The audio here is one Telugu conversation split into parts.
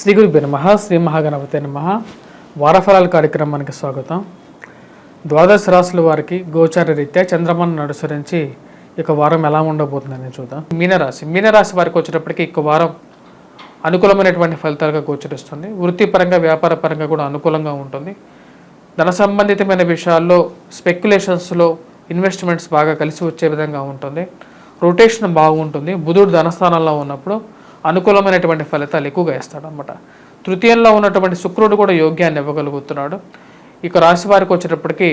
శ్రీ గురుభ్య నమ శ్రీ మహాగణపతి నమ. వారఫలాల కార్యక్రమానికి స్వాగతం. ద్వాదశ రాశుల వారికి గోచార రీత్యా చంద్రమాను అనుసరించి ఇక వారం ఎలా ఉండబోతుందని చూద్దాం. మీనరాశి. మీనరాశి వారికి వచ్చేటప్పటికి ఇక వారం అనుకూలమైనటువంటి ఫలితాలుగా గోచరిస్తుంది. వృత్తిపరంగా వ్యాపార పరంగా కూడా అనుకూలంగా ఉంటుంది. ధన సంబంధితమైన విషయాల్లో స్పెక్యులేషన్స్లో ఇన్వెస్ట్మెంట్స్ బాగా కలిసి వచ్చే విధంగా ఉంటుంది. రొటేషన్ బాగుంటుంది. బుధుడు ధనస్థానంలో ఉన్నప్పుడు అనుకూలమైనటువంటి ఫలితాలు ఎక్కువగా ఇస్తాడు అనమాట తృతీయంలో ఉన్నటువంటి శుక్రుడు కూడా యోగ్యాన్ని ఇవ్వగలుగుతున్నాడు. ఇక రాశి వారికి వచ్చేటప్పటికి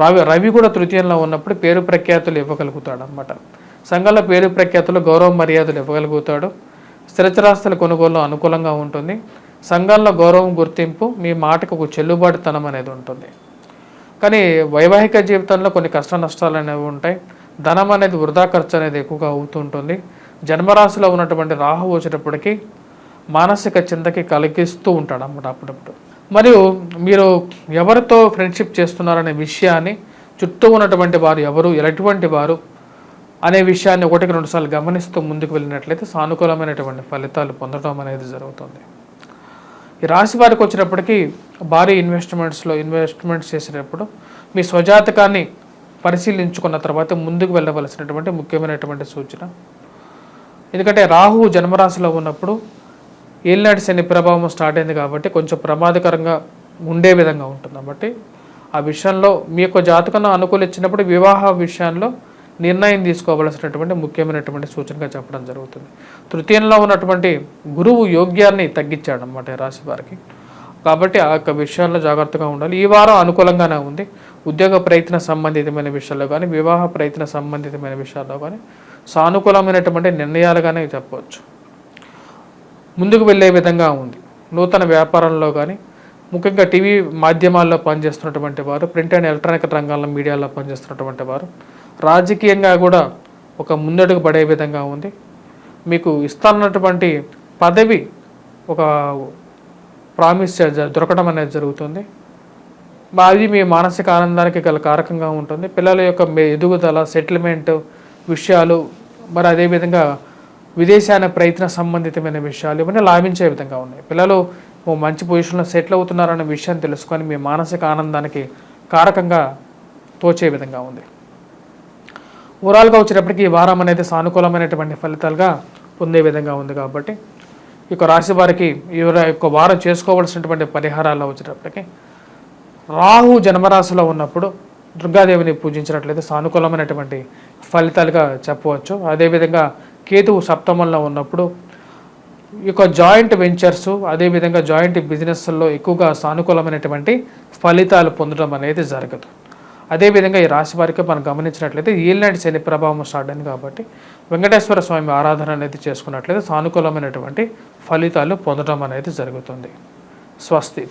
రవి రవి కూడా తృతీయంలో ఉన్నప్పుడు పేరు ప్రఖ్యాతులు ఇవ్వగలుగుతాడు అనమాట సంఘంలో పేరు ప్రఖ్యాతులు గౌరవ మర్యాదలు ఇవ్వగలుగుతాడు. స్థిరచరాస్తుల కొనుగోలు అనుకూలంగా ఉంటుంది. సంఘంలో గౌరవం గుర్తింపు మీ మాటకు ఒక చెల్లుబాటుతనం అనేది ఉంటుంది. కానీ వైవాహిక జీవితంలో కొన్ని కష్ట నష్టాలు అనేవి ఉంటాయి. ధనం అనేది వృధా ఖర్చు అనేది ఎక్కువగా అవుతుంటుంది. జన్మరాశిలో ఉన్నటువంటి రాహు వచ్చేటప్పటికి మానసిక చింతకి కలిగిస్తూ ఉంటాడు అన్నమాట అప్పుడప్పుడు. మరియు మీరు ఎవరితో ఫ్రెండ్షిప్ చేస్తున్నారనే విషయాన్ని చుట్టూ ఉన్నటువంటి వారు ఎవరు ఎలాంటి వారు అనే విషయాన్ని ఒకటికి రెండుసార్లు గమనిస్తూ ముందుకు వెళ్ళినట్లయితే సానుకూలమైనటువంటి ఫలితాలు పొందడం అనేది జరుగుతుంది. ఈ రాశి వారికి వచ్చినప్పటికీ భారీ ఇన్వెస్ట్మెంట్స్లో ఇన్వెస్ట్మెంట్స్ చేసేటప్పుడు మీ స్వజాతకాన్ని పరిశీలించుకున్న తర్వాత ముందుకు వెళ్ళవలసినటువంటి ముఖ్యమైనటువంటి సూచన ఎందుకంటే రాహువు జన్మరాశిలో ఉన్నప్పుడు ఏలినాటి శని ప్రభావం స్టార్ట్ అయింది కాబట్టి కొంచెం ప్రమాదకరంగా ఉండే విధంగా ఉంటుంది. కాబట్టి ఆ విషయంలో మీ యొక్క జాతకంలో అనుకూలించినప్పుడు వివాహ విషయంలో నిర్ణయం తీసుకోవలసినటువంటి ముఖ్యమైనటువంటి సూచనగా చెప్పడం జరుగుతుంది. తృతీయంలో ఉన్నటువంటి గురువు యోగ్యాన్ని తగ్గించాడు అన్నమాట రాశి వారికి. కాబట్టి ఆ యొక్క విషయాల్లో జాగ్రత్తగా ఉండాలి. ఈ వారం అనుకూలంగానే ఉంది. ఉద్యోగ ప్రయత్న సంబంధితమైన విషయాల్లో కానీ వివాహ ప్రయత్న సంబంధితమైన విషయాల్లో కానీ సానుకూలమైనటువంటి నిర్ణయాలుగానే చెప్పవచ్చు. ముందుకు వెళ్ళే విధంగా ఉంది. నూతన వ్యాపారంలో కానీ ముఖ్యంగా టీవీ మాధ్యమాల్లో పనిచేస్తున్నటువంటి వారు ప్రింట్ అండ్ ఎలక్ట్రానిక్ రంగాల్లో మీడియాలో పనిచేస్తున్నటువంటి వారు రాజకీయంగా కూడా ఒక ముందడుగు పడే విధంగా ఉంది. మీకు ఇస్తానన్నటువంటి పదవి ఒక ప్రామిస్ దొరకడం అనేది జరుగుతుంది. అది మీ మానసిక ఆనందానికి గల కారకంగా ఉంటుంది. పిల్లల యొక్క ఎదుగుదల సెటిల్మెంట్ విషయాలు మరి అదేవిధంగా విదేశాన ప్రయత్న సంబంధితమైన విషయాలు ఇవన్నీ లాభించే విధంగా ఉన్నాయి. పిల్లలు ఓ మంచి పొజిషన్లో సెటిల్ అవుతున్నారనే విషయం తెలుసుకొని మీ మానసిక ఆనందానికి కారకంగా తోచే విధంగా ఉంది. ఓవరాల్గా వచ్చేటప్పటికి ఈ వారం అనేది సానుకూలమైనటువంటి ఫలితాలుగా పొందే విధంగా ఉంది కాబట్టి ఈ యొక్క రాశి వారికి ఈ యొక్క వారం చేసుకోవాల్సినటువంటి పరిహారాల్లో వచ్చేటప్పటికి రాహు జన్మరాశిలో ఉన్నప్పుడు దుర్గాదేవిని పూజించినట్లయితే సానుకూలమైనటువంటి ఫలితాలుగా చెప్పవచ్చు. అదేవిధంగా కేతువు సప్తమంలో ఉన్నప్పుడు ఈ యొక్క జాయింట్ వెంచర్స్ అదేవిధంగా జాయింట్ బిజినెస్లో ఎక్కువగా సానుకూలమైనటువంటి ఫలితాలు పొందడం అనేది జరగదు. అదేవిధంగా ఈ రాశి వారికి మనం గమనించినట్లయితే ఈల్నాటి శని ప్రభావం స్టార్ట్ అయింది కాబట్టి వెంకటేశ్వర స్వామి ఆరాధన అనేది చేసుకున్నట్లయితే సానుకూలమైనటువంటి ఫలితాలు పొందడం అనేది జరుగుతుంది. స్వస్తి.